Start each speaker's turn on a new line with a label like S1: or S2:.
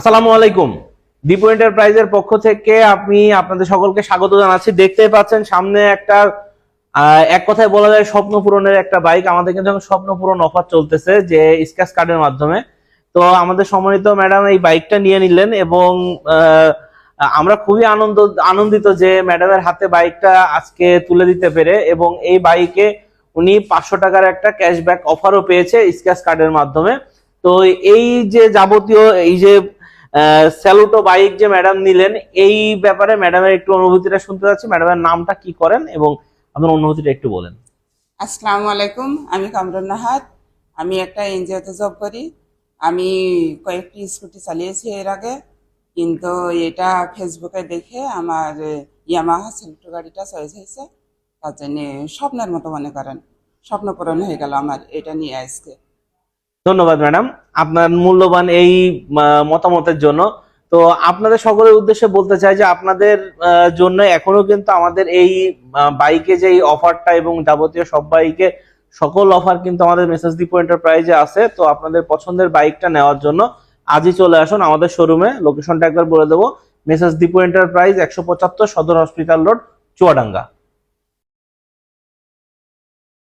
S1: আসসালামু আলাইকুম। দীপু এন্টারপ্রাইজের পক্ষ থেকে আমি আপনাদের সকলকে স্বাগত জানাচ্ছি। দেখতেই পাচ্ছেন সামনে একটা এক কথায় বলা যায় স্বপ্ন পূরণের একটা বাইক। আমাদের কিন্তু স্বপ্ন পূরণ অফার চলতেছে যে স্ক্যাচ কার্ডের মাধ্যমে। তো আমাদের সম্মানিত ম্যাডাম এই বাইকটা নিয়ে নিলেন এবং আমরা খুবই আনন্দ, আনন্দিত যে ম্যাডামের হাতে বাইকটা আজকে তুলে দিতে পেরে এবং এই বাইকে উনি পাঁচশো টাকার একটা ক্যাশব্যাক অফারও পেয়েছে স্ক্যাচ কার্ডের মাধ্যমে। তো এই যে যাবতীয়, এই যে স্যালুটো বাইক যে ম্যাডাম নিলেন এই ব্যাপারে ম্যাডামের একটু অনুভূতিটা শুনতে চাচ্ছি। ম্যাডামের নামটা কি করেন এবং আপনার অনুভূতিটা একটু বলেন।
S2: আসসালামু আলাইকুম আমি কামরুন নাহাদ আমি একটা এনজিওতে জব করি। আমি কয়েকটি স্কুটি চালিয়েছি এর আগে। কিন্তু এটা ফেসবুকে দেখে আমার ইয়ামাহা সেল্টো গাড়িটা চয়েস হয়েছে। তার জন্য স্বপ্নের মতো মনে করেন। স্বপ্ন পূরণ হয়ে গেল আমার এটা নিয়ে আজকে।
S1: ধন্যবাদ ম্যাডাম আপনার মূল্যবান এই মতামতের জন্য। তো আপনাদের সকলের উদ্দেশ্যে বলতে চাই যে আপনাদের জন্য এখনও কিন্তু আমাদের এই বাইকে যে এই অফারটা এবং যাবতীয় সব বাইকে, সকল অফার কিন্তু আমাদের মেসেজ ডিপো এন্টারপ্রাইজে আছে। তো আপনাদের পছন্দের বাইকটা নেওয়ার জন্য আজই চলে আসুন আমাদের শোরুমে লোকেশনটা একবার বলে দেবো। মেসেজ ডিপো এন্টারপ্রাইজ একশো পঁচাত্তর সদর হসপিটাল রোড চুয়াডাঙ্গা।